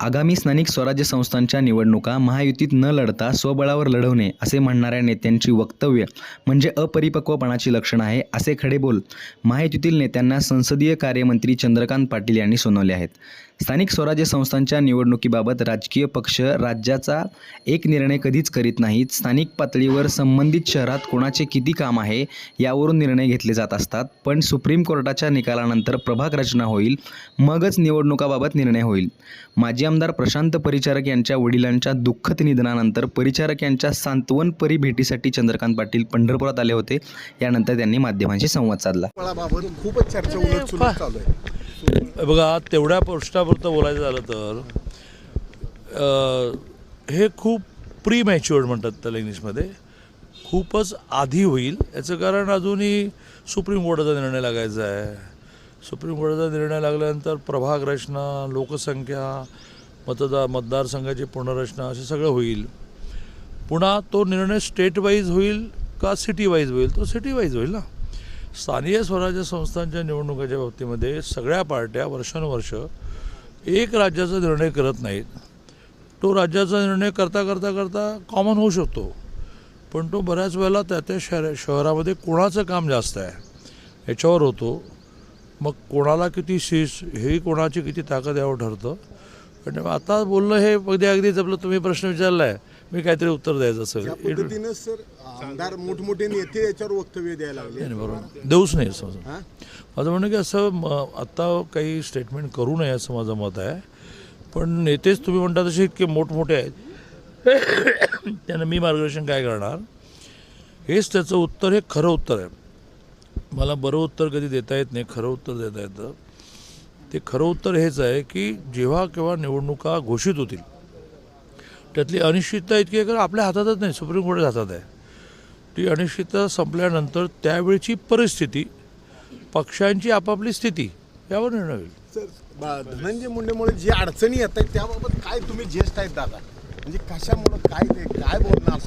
आगामी स्थानिक स्वराज्य संस्थांच्या निवडणुका महायुतीत न लढता स्वबळावर लढवणे असे म्हणणाऱ्या नेत्यांची वक्तव्य म्हणजे अपरिपक्वपणाची लक्षण आहे असे खडे बोल महायुतीतील नेत्यांना संसदीय कार्यमंत्री चंद्रकांत पाटील यांनी सुनावले आहेत. स्थानिक स्वराज्य संस्थांच्या निवडणुकीबाबत राजकीय पक्ष राज्याचा एक निर्णय कधीच करीत नाहीत. स्थानिक पातळीवर संबंधित शहरात कोणाचे किती काम आहे यावरून निर्णय घेतले जात असतात. पण सुप्रीम कोर्टाच्या निकालानंतर प्रभाग रचना होईल मगच निवडणुकाबाबत निर्णय होईल. माजी आमदार प्रशांत परिचारक यांच्या वडिलांच्या दुःखद निधनानंतर परिचारक यांच्या सांत्वनपरी भेटीसाठी चंद्रकांत पाटील पंढरपुरात आले होते. यानंतर त्यांनी माध्यमांशी संवाद साधला. फळाबाबत खूपच चर्चा उलट सुलट चालू आहे. बघा तेवढ्या पृष्ठापुरतं बोलायचं झालं तर हे खूप प्री मॅच्युअर्ड म्हणतात त्याला इंग्लिशमध्ये खूपच आधी होईल. याचं कारण अजूनही सुप्रीम कोर्टाचा निर्णय लागायचा आहे. सुप्रीम कोर्टाचा निर्णय लागल्यानंतर प्रभाग रचना लोकसंख्या मतदार मतदारसंघाची पुनर्रचना असं सगळं होईल. पुन्हा तो निर्णय स्टेट वाईज होईल का सिटी वाईज होईल? तो सिटी वाईज होईल ना. स्थानीय स्वराज्य संस्थांच्या निवडणुकाच्या बाबतीमध्ये सगळ्या पार्ट्या वर्षानुवर्ष एक राज्याचा निर्णय करत नाहीत. तो राज्याचा निर्णय करता करता करता कॉमन होऊ शकतो. पण तो बऱ्याच वेळेला त्या त्या शहर शहरामध्ये कोणाचं काम जास्त आहे याच्यावर होतो. मग कोणाला किती शीस ही कोणाची किती ताकद यावर ठरतं? आणि आता बोलणं हे अगदी अगदीच आपलं तुम्ही प्रश्न विचारला आहे मी काहीतरी उत्तर द्यायचं असेल. त्या पद्धतीनं सर आमदार मोठमोठे नेते याच्यावर वक्तव्य द्यायला लागले नाही, बरोबर. देऊच नाही असं माझं? माझं म्हणणं की असं आत्ता काही स्टेटमेंट करू नये असं माझं मत आहे. पण नेतेच तुम्ही म्हणता तसे इतके मोठमोठे आहेत. त्यांना मी मार्गदर्शन काय करणार? हेच त्याचं उत्तर हे खरं उत्तर आहे. मला बरं उत्तर कधी देता येत नाही खरं उत्तर देता येतं. ते खरं उत्तर हेच आहे की जेव्हा केव्हा निवडणुका घोषित होतील त्यातली अनिश्चितता इतकी आहे कारण आपल्या हातातच नाही सुप्रीम कोर्टाच्या हातात आहे. ती अनिश्चितता संपल्यानंतर त्यावेळची परिस्थिती पक्षांची आपापली स्थिती यावर निर्णय होईल. धनंजय मुंडेमुळे जी अडचणी येत आहेत त्याबाबत काय तुम्ही ज्येष्ठ आहेत दादा? म्हणजे कशामुळे काय ते काय बोलणार